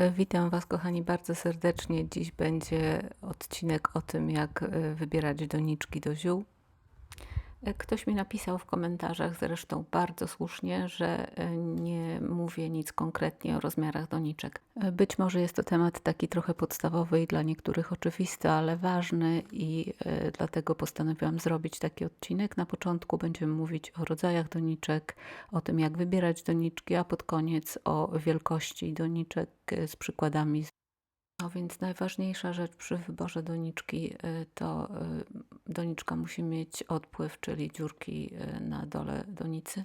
E, Witam Was, kochani, bardzo serdecznie. Dziś będzie odcinek o tym, jak e, wybierać doniczki do ziół. Ktoś mi napisał w komentarzach, zresztą bardzo słusznie, że e, nie mówię nic konkretnie o rozmiarach doniczek. E, Być może jest to temat taki trochę podstawowy i dla niektórych oczywisty, ale ważny i e, dlatego postanowiłam zrobić taki odcinek. Na początku będziemy mówić o rodzajach doniczek, o tym jak wybierać doniczki, a pod koniec o wielkości doniczek z przykładami no więc najważniejsza rzecz przy wyborze doniczki y, to y, doniczka musi mieć odpływ, czyli dziurki y, na dole donicy,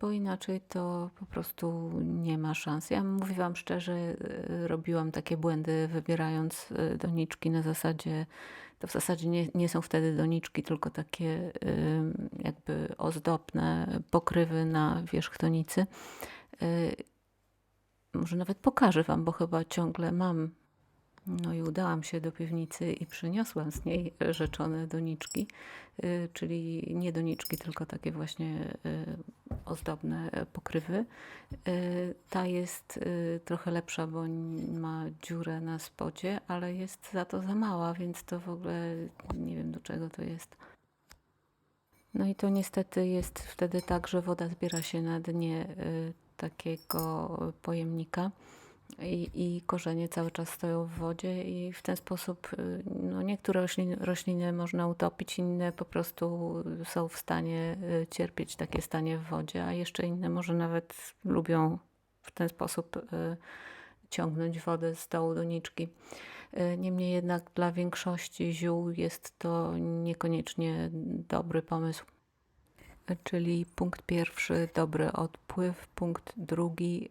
bo inaczej to po prostu nie ma szans. Ja mówię Wam szczerze, robiłam takie błędy wybierając doniczki na zasadzie, to w zasadzie nie, nie są wtedy doniczki, tylko takie jakby ozdobne pokrywy na wierzch donicy. Może nawet pokażę Wam, bo chyba ciągle mam. No i udałam się do piwnicy i przyniosłam z niej rzeczone doniczki, y, czyli nie doniczki, tylko takie właśnie y, ozdobne pokrywy. Y, Ta jest trochę lepsza, bo ma dziurę na spodzie, ale jest za to za mała, więc to w ogóle nie wiem do czego to jest. No i to niestety jest wtedy tak, że woda zbiera się na dnie takiego pojemnika i, i korzenie cały czas stoją w wodzie i w ten sposób y, no niektóre rośliny, rośliny można utopić, inne po prostu są w stanie y, cierpieć takie stanie w wodzie, a jeszcze inne może nawet lubią w ten sposób y, ciągnąć wodę z dołu doniczki. Niemniej jednak dla większości ziół jest to niekoniecznie dobry pomysł. Czyli punkt pierwszy dobry odpływ, punkt drugi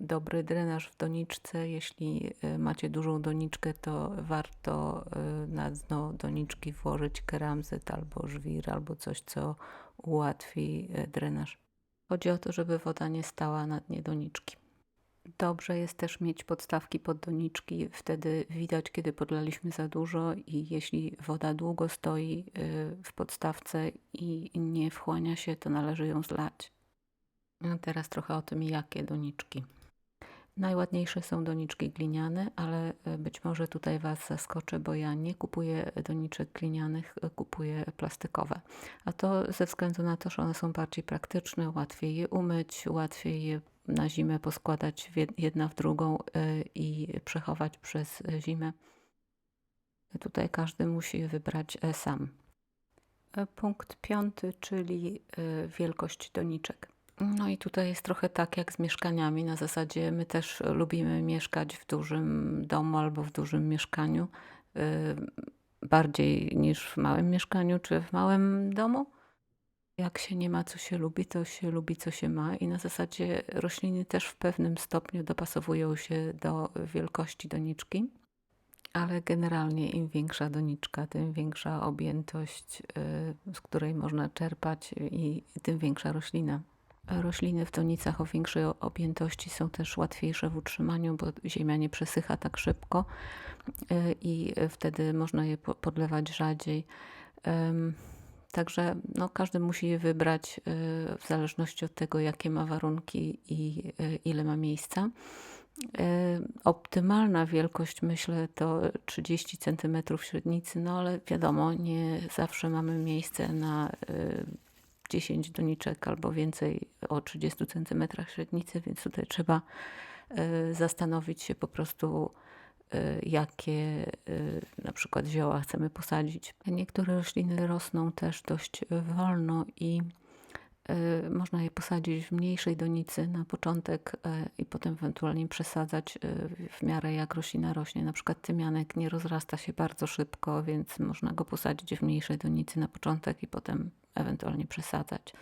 dobry drenaż w doniczce. Jeśli y, macie dużą doniczkę, to warto y, na dno doniczki włożyć keramzyt albo żwir, albo coś, co ułatwi y, drenaż. Chodzi o to, żeby woda nie stała na dnie doniczki. Dobrze jest też mieć podstawki pod doniczki, wtedy widać, kiedy podlaliśmy za dużo i jeśli woda długo stoi w podstawce i nie wchłania się, to należy ją zlać. A teraz trochę o tym, jakie doniczki. Najładniejsze są doniczki gliniane, ale y, być może tutaj Was zaskoczę, bo ja nie kupuję doniczek glinianych, y, kupuję plastikowe. A to ze względu na to, że one są bardziej praktyczne, łatwiej je umyć, łatwiej je na zimę poskładać jedna w drugą y, i przechować przez zimę. Tutaj każdy musi wybrać e, sam. E, Punkt piąty, czyli wielkość doniczek. No i tutaj jest trochę tak jak z mieszkaniami. Na zasadzie my też lubimy mieszkać w dużym domu albo w dużym mieszkaniu, y, bardziej niż w małym mieszkaniu czy w małym domu. Jak się nie ma, co się lubi, to się lubi, co się ma, i na zasadzie rośliny też w pewnym stopniu dopasowują się do wielkości doniczki, ale generalnie im większa doniczka, tym większa objętość, y, z której można czerpać, i tym większa roślina. Rośliny w donicach o większej objętości są też łatwiejsze w utrzymaniu, bo ziemia nie przesycha tak szybko y, i wtedy można je po- podlewać rzadziej. Także no, każdy musi je wybrać y, w zależności od tego, jakie ma warunki i y, ile ma miejsca. Optymalna wielkość, myślę, to 30 cm średnicy, no ale wiadomo, nie zawsze mamy miejsce na 10 doniczek albo więcej o 30 cm średnicy, więc tutaj trzeba y, zastanowić się po prostu, y, jakie y, na przykład zioła chcemy posadzić. Niektóre rośliny rosną też dość wolno i można je posadzić w mniejszej donicy na początek y, i potem ewentualnie przesadzać y, w miarę jak roślina rośnie. Na przykład tymianek nie rozrasta się bardzo szybko, więc można go posadzić w mniejszej donicy na początek i potem ewentualnie przesadzać.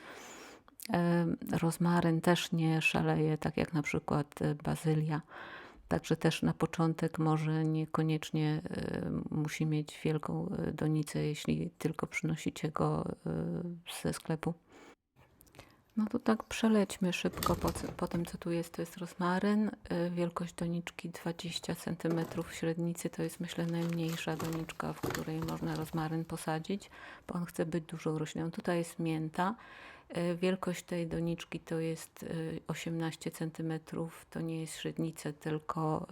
Rozmaryn też nie szaleje, tak jak na przykład bazylia. Także też na początek może niekoniecznie musi mieć wielką donicę, jeśli tylko przynosicie go ze sklepu. No to tak przelećmy szybko po, po tym, co tu jest. To jest rozmaryn. y, Wielkość doniczki 20 cm średnicy to jest myślę najmniejsza doniczka, w której można rozmaryn posadzić, bo on chce być dużą rośliną. Tutaj jest mięta. E, Wielkość tej doniczki to jest e, 18 cm. To nie jest średnica, tylko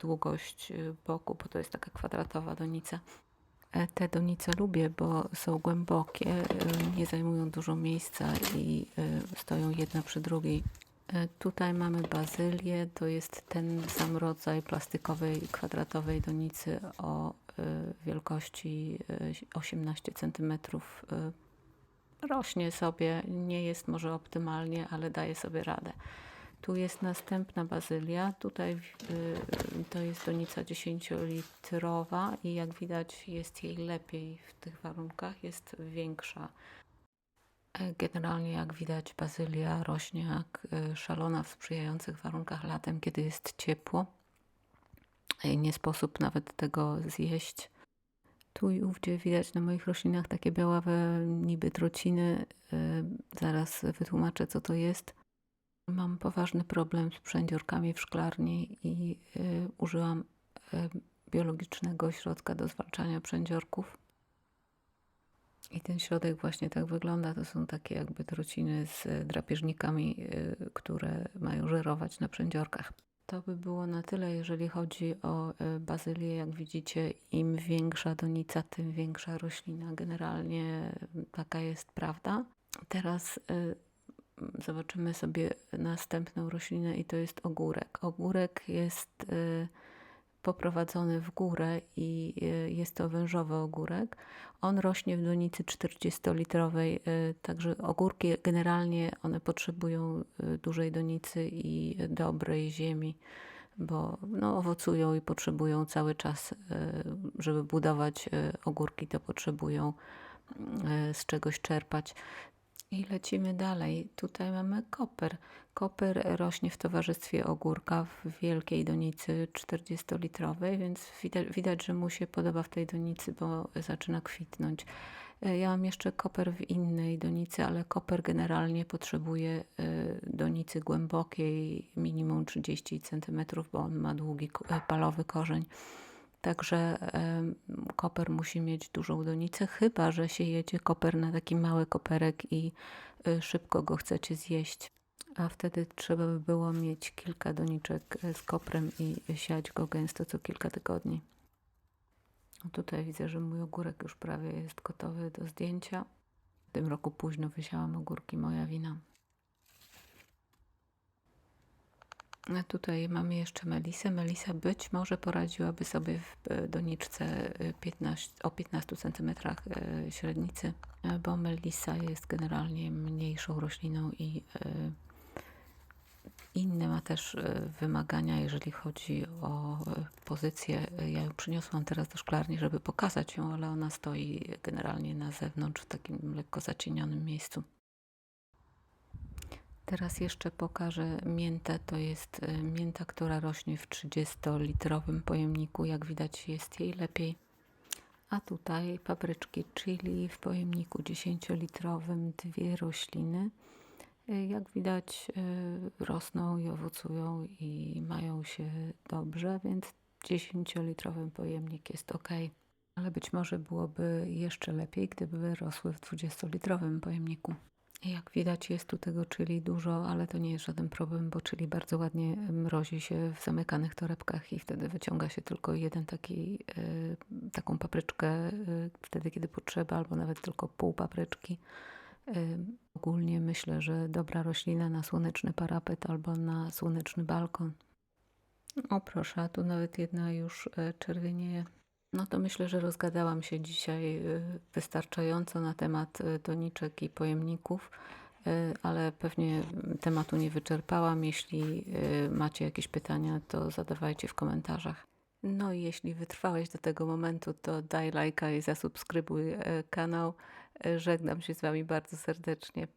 długość boku, bo to jest taka kwadratowa donica. E, Te donice lubię, bo są głębokie, e, nie zajmują dużo miejsca i e, stoją jedna przy drugiej. Tutaj mamy bazylię, to jest ten sam rodzaj plastikowej, kwadratowej donicy o wielkości e, 18 cm. Rośnie sobie, nie jest może optymalnie, ale daje sobie radę. Tu jest następna bazylia. Tutaj y, to jest donica 10-litrowa i jak widać jest jej lepiej w tych warunkach, jest większa. E, Generalnie jak widać bazylia rośnie jak y, szalona w sprzyjających warunkach latem, kiedy jest ciepło. E, Nie sposób nawet tego zjeść. Tu i ówdzie widać na moich roślinach takie białawe niby trociny. Zaraz wytłumaczę co to jest. Mam poważny problem z przędziorkami w szklarni i y, użyłam y, biologicznego środka do zwalczania przędziorków. I ten środek właśnie tak wygląda. To są takie jakby trociny z y, drapieżnikami, y, które mają żerować na przędziorkach. To by było na tyle, jeżeli chodzi o y, bazylię. Jak widzicie, im większa donica, tym większa roślina. Generalnie y, taka jest prawda. Teraz zobaczymy sobie następną roślinę i to jest ogórek. Ogórek jest y, poprowadzony w górę i y, jest to wężowy ogórek. On rośnie w donicy 40-litrowej, y, także ogórki generalnie one potrzebują dużej donicy i dobrej ziemi, bo no, owocują i potrzebują cały czas, żeby budować ogórki, to potrzebują z czegoś czerpać. I lecimy dalej. Tutaj mamy koper. Koper rośnie w towarzystwie ogórka w wielkiej donicy 40-litrowej, więc widać, widać, że mu się podoba w tej donicy, bo zaczyna kwitnąć. E, Ja mam jeszcze koper w innej donicy, ale koper generalnie potrzebuje e, donicy głębokiej, minimum 30 cm, bo on ma długi e, palowy korzeń. Także koper musi mieć dużą donicę, chyba że się jedzie koper na taki mały koperek i y, szybko go chcecie zjeść. A wtedy trzeba by było mieć kilka doniczek e, z koprem i siać go gęsto co kilka tygodni. O, Tutaj widzę, że mój ogórek już prawie jest gotowy do zdjęcia. W tym roku późno wysiałam ogórki, moja wina. Tutaj mamy jeszcze Melisę. Melisa być może poradziłaby sobie w e, doniczce e, 15, o 15 cm średnicy, e, bo Melisa jest generalnie mniejszą rośliną i e, inne ma też e, wymagania, jeżeli chodzi o e, pozycję. Ja ją przyniosłam teraz do szklarni, żeby pokazać ją, ale ona stoi generalnie na zewnątrz w takim lekko zacienionym miejscu. Teraz jeszcze pokażę miętę. To jest e, mięta, która rośnie w 30-litrowym pojemniku. Jak widać, jest jej lepiej. A tutaj papryczki chili w pojemniku 10-litrowym, dwie rośliny. E, Jak widać, e, rosną i owocują i mają się dobrze, więc 10-litrowy pojemnik jest ok. Ale być może byłoby jeszcze lepiej, gdyby rosły w 20-litrowym pojemniku. Jak widać, jest tu tego chili dużo, ale to nie jest żaden problem, bo chili bardzo ładnie mrozi się w zamykanych torebkach i wtedy wyciąga się tylko jeden taki, y, taką papryczkę y, wtedy, kiedy potrzeba, albo nawet tylko pół papryczki. Ogólnie myślę, że dobra roślina na słoneczny parapet albo na słoneczny balkon. O proszę, tu nawet jedna już czerwienieje. No to myślę, że rozgadałam się dzisiaj y, wystarczająco na temat y, doniczek i pojemników, y, ale pewnie tematu nie wyczerpałam. Jeśli macie jakieś pytania, to zadawajcie w komentarzach. No i jeśli wytrwałeś do tego momentu, to daj lajka i zasubskrybuj kanał. Żegnam się z Wami bardzo serdecznie.